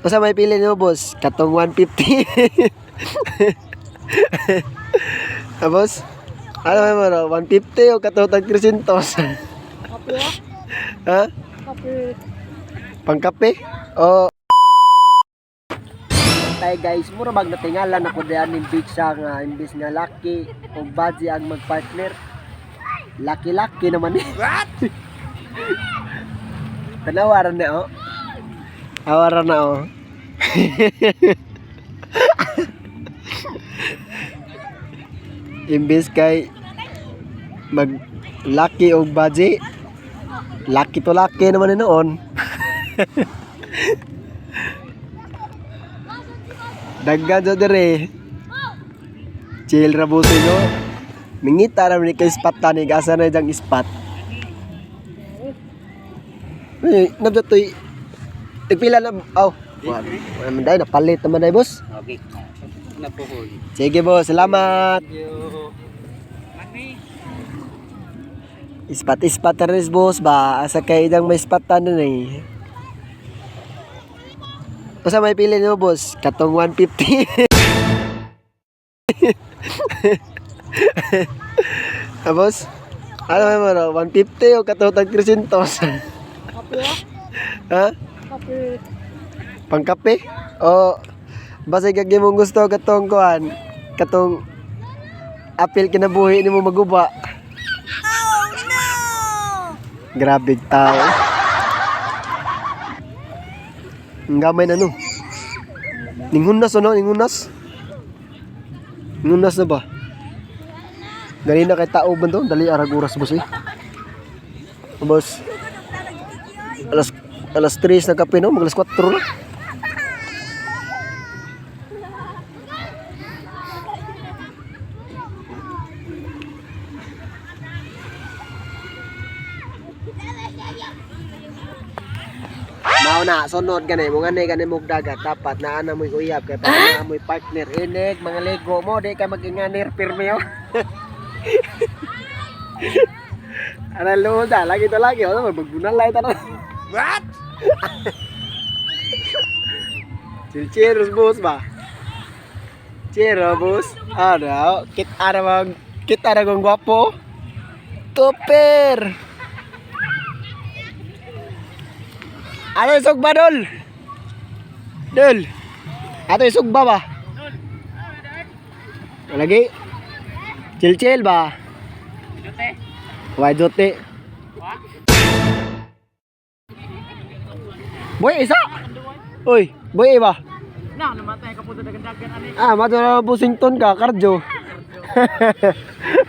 Basta may pili nyo, boss. Katong 150. ah, boss? Ano may mo, no? 150 o katong tag 300? Kape ha? Kape. Pangkape? O... Tay guys, mura bag natingalan ako diyan ng big sa nga imbis nga lucky o budgie ang magpartner. Lucky-lucky naman eh. What? Tanawaran na oh. Awaran na oh. imbis kay mag lucky o budgie lucky to lucky naman ni noon. Daggan sa dire. Chill ra buti nyo. Mingita na ni kay spot tani gasa na jang spot. Eh, nabda toy. Ipila na aw. Wala man dai napalit naman dai boss. Okay. Napuhol. Sige boss, salamat. Thank you. Ispat ispat res boss ba asa kay idang may spot tanan eh. Basta may pili nyo boss, katong 150. ah, boss? Ano may mo, no? 150 o katong tag 300? Kape ah. ha? Kape. Pangkape? O basta kag mong gusto katong kuan, katong apil kinabuhi nimo maguba. Oh no! Grabe tao. Ang gamay na no. Ningunas ano, ningunas. Ningunas na ba? Dali na kay tao ba to? Dali arag oras boss eh. Boss. Alas alas 3 na kape no, mag alas 4 na. Mao na sunod gani mo ngani gani mo dagat dapat na ana mo'y uyab kay pag na mo'y partner inig mga lego mo di ka maginganir pirmi oh. Ana luda lagi to lagi oh magbunal lay tanan. What? Cheers boss ba? Cheers boss. Ano, kit ara mag kit ara gong gwapo. Topper. Ano yung sugba, Dol? Dol? Ato yung sugba ba? Lagi? Chill-chill ba? Jote. Why dote? Wa. Boy, isa! Uy, boy, iba. Na, namatay ka po dagan-dagan ani. Ah, matula Busington ka, kardio.